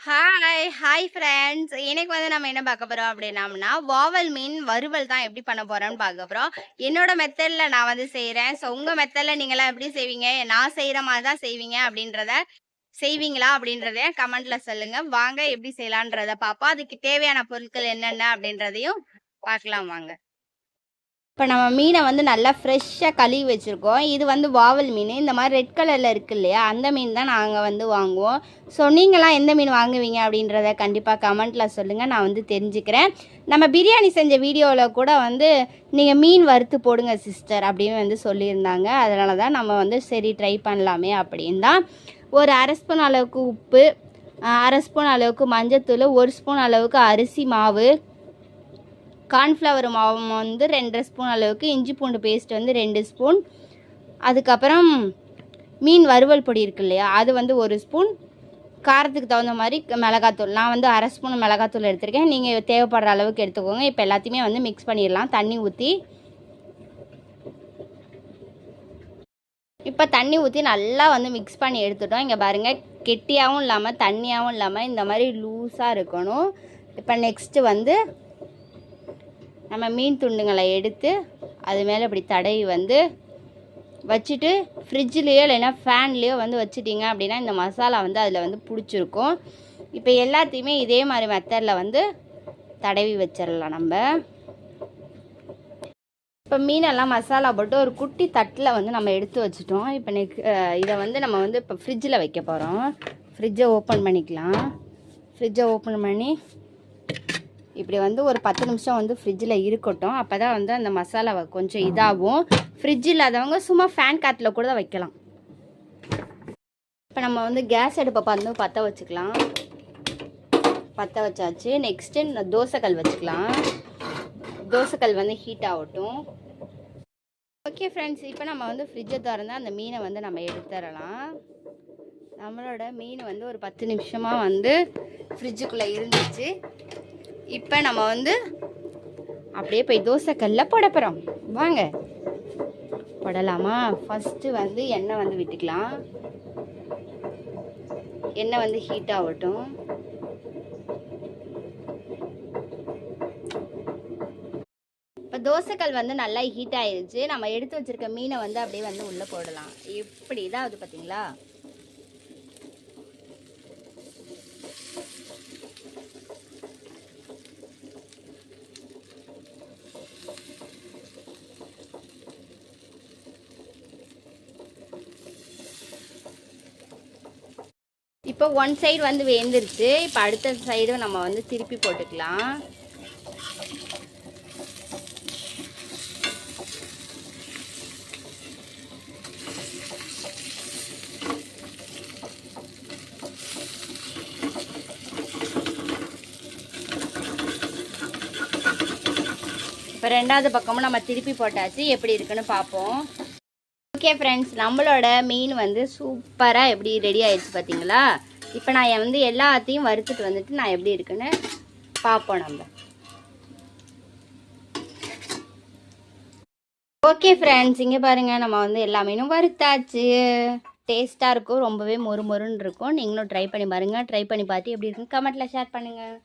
Hi hi friends இன்னைக்கு வந்து நம்ம என்ன பார்க்க போகிறோம் அப்படின்னம்னா வாவல் மீன் வறுவல் தான் எப்படி பண்ண போகிறோம்னு பார்க்க போகிறோம் என்னோட மெத்தடில் நான் வந்து செய்கிறேன் ஸோ உங்கள் மெத்தடில் நீங்களாம் எப்படி செய்வீங்க? நான் செய்கிற மாதிரி தான் செய்வீங்க அப்படின்றத செய்வீங்களா அப்படின்றத கமெண்டில் சொல்லுங்கள் வாங்க எப்படி செய்யலான்றத பார்ப்போம். அதுக்கு தேவையான பொருட்கள் என்னென்ன அப்படின்றதையும் பார்க்கலாம் வாங்க. இப்போ நம்ம மீனை வந்து நல்லா ஃப்ரெஷ்ஷாக கழுவி வச்சுருக்கோம். இது வந்து வாவல் மீன். இந்த மாதிரி ரெட் கலரில் இருக்கு இல்லையா? அந்த மீன் தான் நாங்கள் வந்து வாங்குவோம். ஸோ நீங்களாம் எந்த மீன் வாங்குவீங்க அப்படின்றத கண்டிப்பாக கமெண்ட்டில் சொல்லுங்கள் நான் வந்து தெரிஞ்சுக்கிறேன். நம்ம பிரியாணி செஞ்ச வீடியோவில் கூட வந்து நீங்கள் மீன் வறுத்து போடுங்க சிஸ்டர் அப்படின்னு வந்து சொல்லியிருந்தாங்க. அதனால தான் நம்ம வந்து சரி ட்ரை பண்ணலாமே அப்படின் தான். ஒரு அரை ஸ்பூன் அளவுக்கு உப்பு அரை ஸ்பூன் அளவுக்கு மஞ்சத்தூள் ஒரு ஸ்பூன் அளவுக்கு அரிசி மாவு கார்ன்ஃப்ளவர் மாவு வந்து ரெண்டரை ஸ்பூன் அளவுக்கு இஞ்சி பூண்டு பேஸ்ட் வந்து ரெண்டு ஸ்பூன். அதுக்கப்புறம் மீன் வறுவல் பொடி இருக்கு இல்லையா அது வந்து ஒரு ஸ்பூன். காரத்துக்கு தகுந்த மாதிரி மிளகாத்தூள் நான் வந்து அரை ஸ்பூன் மிளகாத்தூள் எடுத்திருக்கேன். நீங்கள் தேவைப்படுற அளவுக்கு எடுத்துக்கோங்க. இப்போ எல்லாத்தையுமே வந்து மிக்ஸ் பண்ணிடலாம். தண்ணி ஊற்றி இப்போ தண்ணி ஊற்றி நல்லா வந்து மிக்ஸ் பண்ணி எடுத்துட்டோம். இங்கே பாருங்கள் கெட்டியாகவும் இல்லாமல் தண்ணியாகவும் இல்லாமல் இந்த மாதிரி லூஸாக இருக்கணும். இப்போ நெக்ஸ்ட்டு வந்து நம்ம மீன் துண்டுங்களை எடுத்து அது மேலே இப்படி தடவி வந்து வச்சுட்டு ஃப்ரிட்ஜ்லேயோ இல்லைன்னா ஃபேன்லேயோ வந்து வச்சுட்டிங்க அப்படின்னா இந்த மசாலா வந்து அதில் வந்து பிடிச்சிருக்கும். இப்போ எல்லாத்தையுமே இதே மாதிரி மெத்தடில் வந்து தடவி வச்சிடலாம் நம்ம. இப்போ மீனெல்லாம் மசாலா போட்டு ஒரு குட்டி தட்டில் வந்து நம்ம எடுத்து வச்சுட்டோம். இப்போ நெக் இதை வந்து நம்ம வந்து இப்போ ஃப்ரிட்ஜில் வைக்க போகிறோம். ஃப்ரிட்ஜை ஓப்பன் பண்ணிக்கலாம். ஃப்ரிட்ஜை ஓப்பன் பண்ணி இப்படி வந்து ஒரு பத்து நிமிஷம் வந்து ஃப்ரிட்ஜில் இருக்கட்டும். அப்போ தான் வந்து அந்த மசாலாவை கொஞ்சம் இதாகும். ஃப்ரிட்ஜ் இல்லாதவங்க சும்மா ஃபேன் காற்றில் கூட தான் வைக்கலாம். இப்போ நம்ம வந்து கேஸ் அடுப்பை பார்த்து பற்ற வச்சுக்கலாம். பற்ற வச்சாச்சு. நெக்ஸ்ட்டு இந்த தோசைக்கல் வச்சுக்கலாம். தோசைக்கல் வந்து ஹீட் ஆகட்டும். ஓகே ஃப்ரெண்ட்ஸ் இப்போ நம்ம வந்து ஃப்ரிட்ஜை திறந்து அந்த மீனை வந்து நம்ம எடுத்துடலாம். நம்மளோட மீன் வந்து ஒரு பத்து நிமிஷமாக வந்து ஃப்ரிட்ஜுக்குள்ளே இருந்துச்சு. இப்போ நம்ம வந்து அப்படியே போய் தோசைக்கல்ல போட போகிறோம் வாங்க. போடலாமா? ஃபஸ்ட்டு வந்து எண்ணெய் வந்து விட்டுக்கலாம். எண்ணெய் வந்து ஹீட் ஆகட்டும் இப்போ தோசைக்கல் வந்து நல்லா ஹீட் ஆயிடுச்சு நம்ம எடுத்து வச்சுருக்க மீனை வந்து அப்படியே வந்து உள்ளே போடலாம். இப்படி தான் அது பார்த்தீங்களா இப்போ ஒன் சைடு வந்து வெந்துருச்சு இப்போ அடுத்த சைடும் நம்ம வந்து திருப்பி போட்டுக்கலாம். இப்போ ரெண்டாவது பக்கமும் நம்ம திருப்பி போட்டாச்சு. எப்படி இருக்குன்னு பார்ப்போம். ஓகே ஃப்ரெண்ட்ஸ் நம்மளோட மீன் வந்து சூப்பராக எப்படி ரெடி ஆயிடுச்சு பார்த்தீங்களா இப்போ நான் வந்து எல்லாத்தையும் வறுத்துட்டு வந்துட்டு நான் எப்படி இருக்குன்னு பார்ப்போம் நம்ம. ஓகே ஃப்ரெண்ட்ஸ் இங்கே பாருங்கள் நம்ம வந்து எல்லா மீனும் வறுத்தாச்சு. டேஸ்ட்டாக இருக்கும் ரொம்பவே மொறு மொறுன்னு இருக்கும். நீங்களும் ட்ரை பண்ணி பாருங்கள் ட்ரை பண்ணி பார்த்து எப்படி இருக்குன்னு கமெண்ட்டில் ஷேர் பண்ணுங்கள்